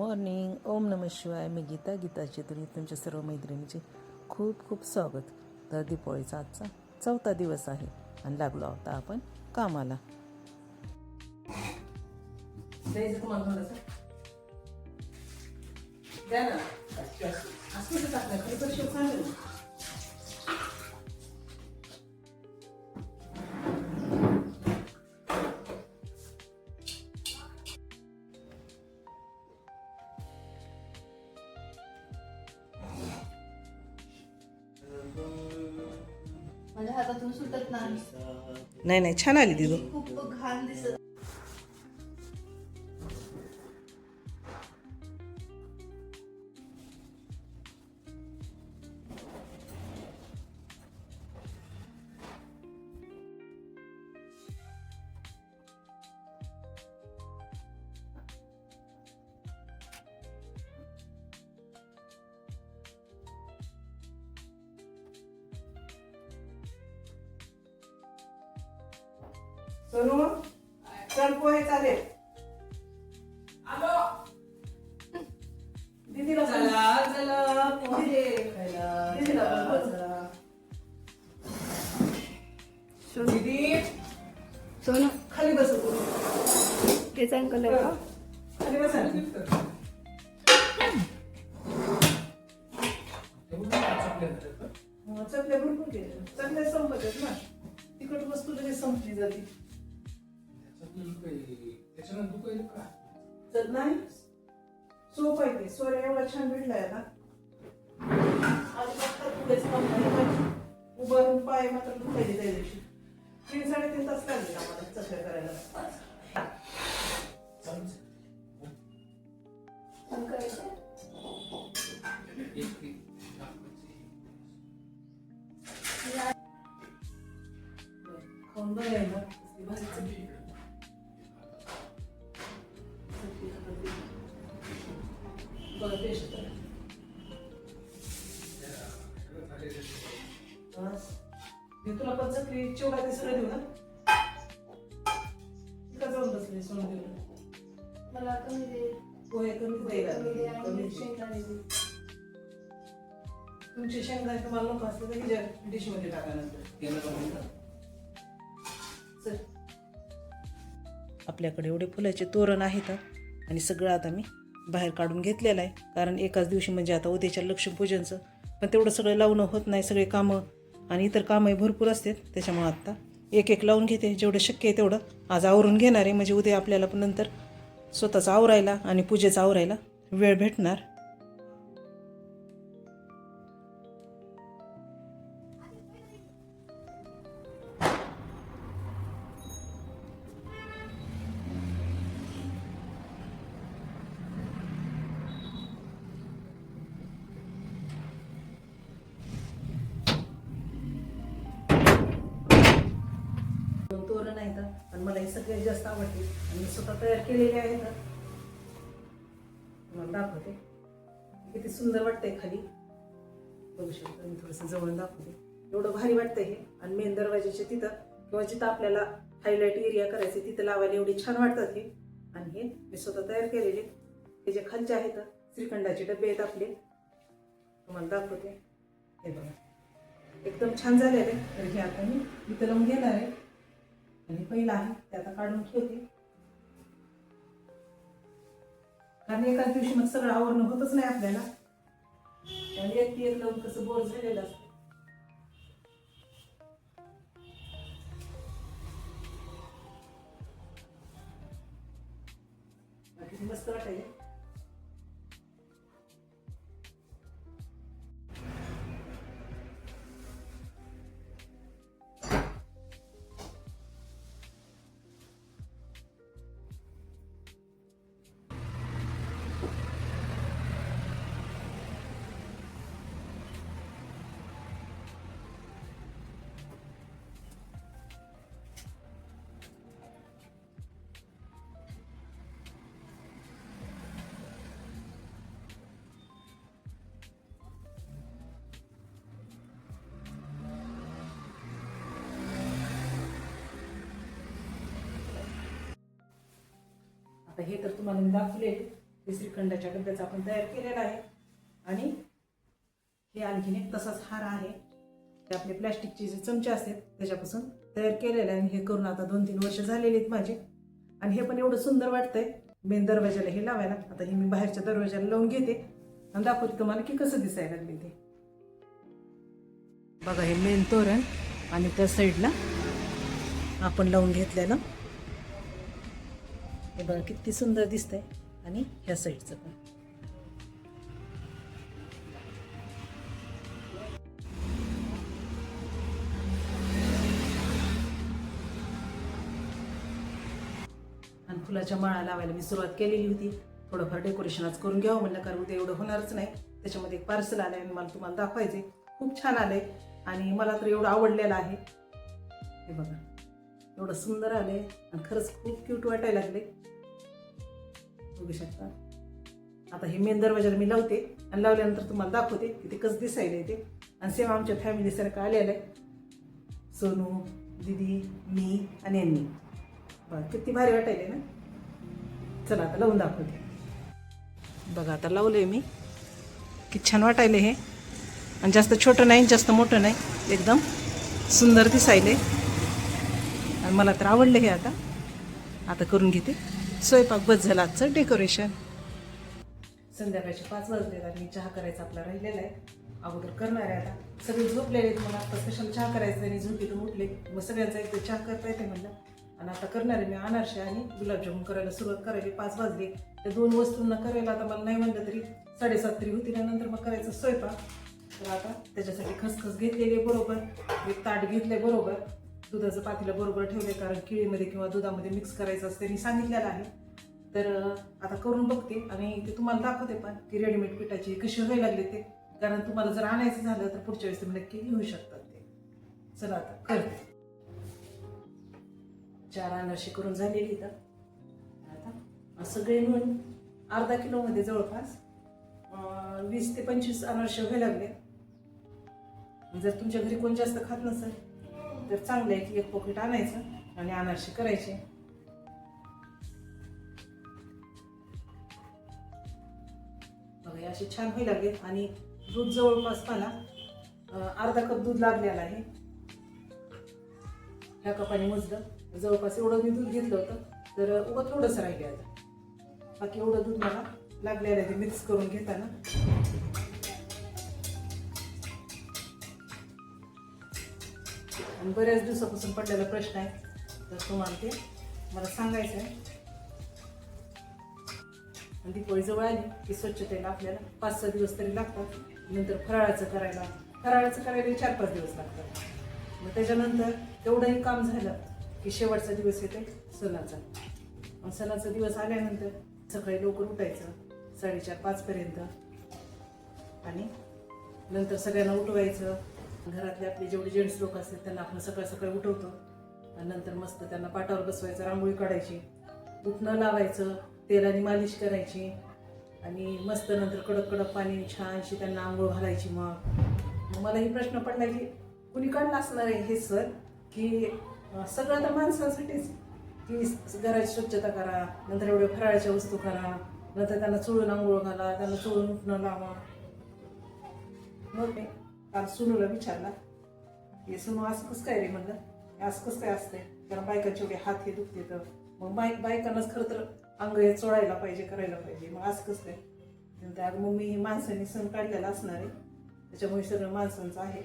Morning ओम नम शिवाय मी गीता गीताची तुम्ही तुमच्या सर्व मैत्रिणीचे खूप खूप स्वागत तर दीपावळीचा आजचा चौथा दिवस आहे आणि लागलो आता आपण कामाला द्या ना माझ्या हातातून सुटत नाही. नाही नाही छान आली दिदू खूप घाण दिसत सोनू चल पोहे चालेल. दीदीला चला चला पोहे खायला. दीदीला. दीदी. सोनू खाली बस. तेच अंकल खाली बसा. चकल्या भरपूर केल्या. चकल्या संपत आहेत ना. तिकट वस्तू लगेच संपली जाते. तर नाही सोप आहे ते सोऱ्या एवढा छान भेटलाय ना. अजिबात हात पुढेच काम पाय मात्र दुखायचे त्या दिवशी तीन साडेतीन तास लागले आम्हाला चकल्या करायला मी तुला पण चकली चिवडा ते सगळं देऊ ना? का जाऊन बसले सोडून देऊ मला कमी दे. पोहे कमी द्यायला कमी दे आणि कमी दे. शेंगदाणे दे. तुमचे शेंगदाणे तुम्हाला नको असले तर हिच्या डिशमध्ये टाका नंतर. चल. आपल्याकडे एवढे फुलाचे तोरण आहेत आणि सगळं आता मी बाहेर काढून घेतलेलं आहे. कारण एकाच दिवशी म्हणजे आता उद्याच्या लक्ष्मीपूजनचं. पण तेवढं सगळं लावणं होत नाही सगळे कामं. आणि इतर कामंही भरपूर असतात त्याच्यामुळं आत्ता एक एक लावून घेते जेवढं शक्य आहे तेवढं. आज आवरून घेणार आहे म्हणजे उद्या आपल्याला पण नंतर स्वतःचं आवरायला आणि पूजेचं आवरायला वेळ भेटणार. दोन तोरण आहेत आणि मला हे सगळ्यात जास्त आवडते. आणि मी स्वतः तयार केलेले आहेत. तुम्हाला दाखवते. किती सुंदर वाटतंय खाली. बघू शकतो मी थोडंसं जवळ दाखवते. एवढं भारी वाटतंय हे. आणि मेन दरवाजाच्या तिथं किंवा जिथं आपल्याला हायलाईट एरिया करायचे तिथं लावायला एवढे छान वाटतात हे. आणि हे मी स्वतः तयार केलेले. हे जे खालचे आहेत श्रीखंडाचे डबे आहेत आपले. तुम्हाला दाखवते. हे बघा. एकदम छान झालेले. तर हे आता मी इथं लावून घेणार आहे. आणि पहिला आहे ते आता काढून ठेवते. कारण एकाच दिवशी मग सगळं आवरणं होतच नाही आपल्याला. आणि एक ती एक लावून कसं बोर झालेलं असतं. मस्त वाटायला हे तर तुम्हाला मी दाखवले हे श्रीखंडाच्या डब्याचा आपण तयार केलेला आहे. आणि हे आणखीन एक तसाच हार आहे. ते आपले प्लॅस्टिकचे जे चमचे असतात त्याच्यापासून तयार केलेले आहे. आणि हे करून आता दोन तीन वर्ष झालेली आहेत माझे. आणि हे पण एवढं सुंदर वाटतंय. मेन दरवाजाला हे लावायला. आता हे मी बाहेरच्या दरवाजाला लावून घेते. आणि दाखवते तुम्हाला की कसं दिसायला लागले ते. बघा हे मेन तोरण आणि त्या साईडला आपण लावून घेतलेलं. हे बघा किती सुंदर दिसतंय. आणि ह्या साईडचं पण. आणि फुलाच्या माळा लावायला मी सुरुवात केलेली होती. थोडंफार डेकोरेशन आज करून घ्यावं म्हणलं कारण उद्या एवढं होणारच नाही. त्याच्यामध्ये एक पार्सल आलं आणि मला तुम्हाला दाखवायचे खूप छान आलंय. आणि मला तर एवढं आवडलेलं आहे. हे बघा. एवढं सुंदर आले आणि खरंच खूप क्यूट वाटायला लागले. बघू शकता. आता हे मेन दरवाजाला मी लावते आणि लावल्यानंतर तुम्हाला दाखवते की ते कसं दिसायला ते आणि सेम आमच्या फॅमिलीसारखं आलेलं आहे. सोनू दीदी मी आणि यांनी. बघा किती भारी वाटायले ना? चला आता लावून दाखवते. बघा आता लावलंय मी. किती छान वाटायले हे. आणि जास्त छोटं नाही जास्त मोठं नाही. एकदम सुंदर दिसायले. आणि मला तर आवडलं हे आता. आता करून घेते. स्वयंपाक बस झाला आजचं डेकोरेशन संध्याकाळचे पाच वाजले आणि चहा करायचा आपला राहिलेला आहे. अगोदर करणार आहे आता. सगळे झोपलेले आहेत मला. आता स्पेशल चहा करायचं आणि झोपेतून उठले. मग सगळ्यांचा एकदा चहा करता येते म्हणलं. आणि आता करणार आहे मी अनारसे आणि गुलाबजामुन करायला सुरुवात करायची. पाच वाजले. त्या दोन वस्तूंना करायला आता मला नाही म्हणलं तरी साडेसात तरी होतील नंतर मग करायचं स्वयंपाक. तर आता त्याच्यासाठी खसखस घेतलेली बरोबर. एक ताट घेतले बरोबर. दुधाचं पातीला बरोबर ठेवले कारण केळीमध्ये किंवा दुधामध्ये मिक्स करायचं असं त्यांनी सांगितलेलं आहे. तर आता करून बघते आणि ते तुम्हाला दाखवते पण की रेडीमेड पिठाची कशी व्हायला लागले ते. कारण तुम्हाला जर आणायचं झालं तर पुढच्या वेळेस तुम्ही नक्की घेऊ शकतात ते. चला आता करते. चार अनारशी करून झालेली तर आता सगळे मिळून अर्धा किलोमध्ये जवळपास वीस ते पंचवीस अनारसे व्हायला लागले. जर तुमच्या घरी कोण जास्त खात नसेल तर चांगलं आहे की एक पॉकेट आणायचं आणि अनारसे करायचे. बघा असे छान होईल लागेल आणि दूध जवळपास मला अर्धा कप दूध लागलेला आहे. ह्या कपाने मोजलं. जवळपास एवढं मी दूध घेतलं होतं तर उगं थोडंसं राहिले आता. बाकी एवढं दूध मला लागलेलं आहे ते मिक्स करून घेताना. आणि बऱ्याच दिवसापासून पडलेला प्रश्न आहे. तर तुम्हाला ते मला सांगायचं आहे. आणि दिपोळी जवळ आली की स्वच्छतेला आपल्याला पाच सहा दिवस तरी लागतात. नंतर फराळाचं करायला. फराळाचं करायला चार पाच दिवस लागतात. मग त्याच्यानंतर तेवढंही काम झालं की शेवटचा दिवस येते सणाचा. मग सणाचा दिवस आल्यानंतर सकाळी लवकर उठायचं साडेचार पाचपर्यंत. आणि नंतर सगळ्यांना उठवायचं घरातले आपले जेवढे जेंट्स लोक असतात त्यांना आपण सकाळ सकाळी उठवतो. आणि नंतर मस्त त्यांना पाटावर बसवायचं रांगोळी काढायची. उठणं लावायचं तेलाने मालिश करायची. आणि मस्त नंतर कडक कडक पाणी छानशी त्यांना आंघोळ घालायची मग. मलाही प्रश्न पडला की कुणी काढला असणार आहे हे सर की सगळं तर माणसांसाठीच? की घराची स्वच्छता करा नंतर एवढ्या फराळाच्या वस्तू करा नंतर त्यांना चोळून आंघोळ घाला त्यांना चोळून उठणं लावा. मग मी काल सुनूला विचारला. हे सुनू असं कसं काय रे म्हणलं? असं कसं काय असतंय? कारण बायकांचे एवढे हात हे दुखते तर. मग बाईक बायकांनाच खरं तर अंग हे चोळायला पाहिजे करायला पाहिजे. मग असं कसं काय? म्हणते, मग मी माणसांनी सण काढलेला असणार आहे. त्याच्यामुळे सगळं माणसांचं आहे.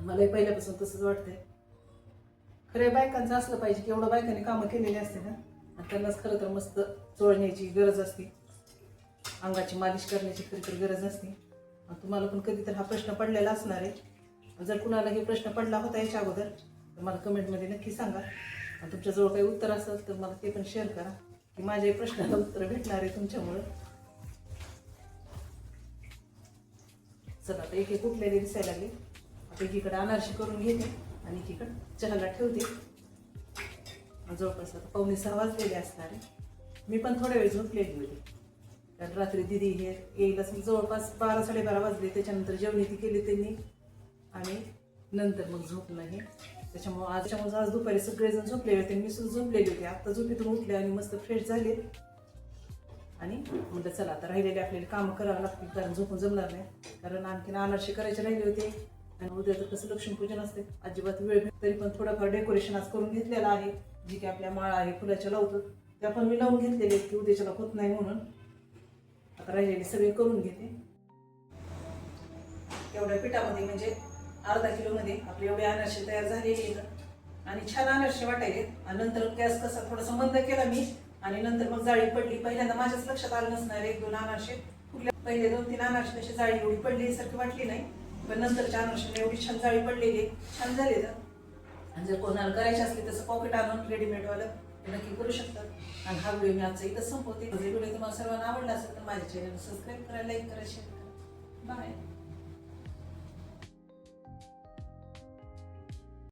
मलाही पहिल्यापासून तसंच वाटतंय. खरे बायकांचं असलं पाहिजे की एवढं बायकांनी कामं केलेली असते ना. आणि त्यांनाच खरं तर मस्त चोळण्याची गरज असते. अंगाची मालिश करण्याची खरी तर गरज असते. तुम्हाला पण कधी तर हा प्रश्न पडलेला असणार आहे. जर कुणाला हे प्रश्न पडला होता याच्या अगोदर तर मला कमेंटमध्ये नक्की सांगा. आणि तुमच्याजवळ काही उत्तर असेल तर मला ते पण शेअर करा की माझ्या प्रश्नाला उत्तर भेटणार आहे तुमच्यामुळं. चला आता एक एक उठलेले दिसायला लागले. आता एकीकडे अनारशी करून घेते आणि एकीकडे चहाला ठेवते. जवळपास आता पावणे सहा वाजलेले असणार आहे. मी पण थोड्या वेळ झोपलेली होती. कारण रात्री दिदी हे येईल जवळपास बारा साडेबारा वाजले. त्याच्यानंतर जेवणी ती केली त्यांनी. आणि नंतर मग झोपलं नाही. त्याच्यामुळं आज त्याच्यामुळे आज दुपारी सगळेजण झोपलेले होते. मी सुद्धा झोपलेली होती. आत्ता झोपेतून उठले आणि मस्त फ्रेश झाले. आणि म्हटलं चला आता राहिलेले आपल्याला कामं करावं लागतील कारण झोपून जमणार नाही. कारण आणखीन अनारसे करायचे राहिले होते. आणि उद्या तर कसं लक्ष्मीपूजन असते. अजिबात वेळ तरी पण थोडंफार डेकोरेशन आज करून घेतलेलं आहे. जी की आपल्या माळा आहे फुलाच्या लावतो त्या पण मी लावून घेतलेले की उद्याच्याला होत नाही म्हणून. राहिलेले सगळे करून घेते. एवढ्या पिठामध्ये म्हणजे अर्धा किलोमध्ये आपले एवढे अनारसे तयार झालेले आहेत. आणि छान अनारसे वाटायले आणि नंतर गॅस कसा थोडासा मंद केला मी. आणि नंतर मग जाळी पडली. पहिल्यांदा माझ्याच लक्षात आलं नसणार एक दोन अनारसे. कुठल्या पहिले दोन तीन अनारसे तशी जाळी एवढी पडली सारखी वाटली नाही. पण नंतरच्या अनारशाला एवढी छान जाळी पडलेली छान झाले तर. आणि जर कोणाला करायचे असले तसं पॉकेट आणून रेडीमेडवालं नक्की करू शकतात आणि हा व्हिडिओ मी आजचा इथं संपवते. व्हिडिओ तुम्हाला सर्वांना आवडला असेल तर माझ्या चॅनल सबस्क्राईब करा लाईक करा शेअर करा. बाय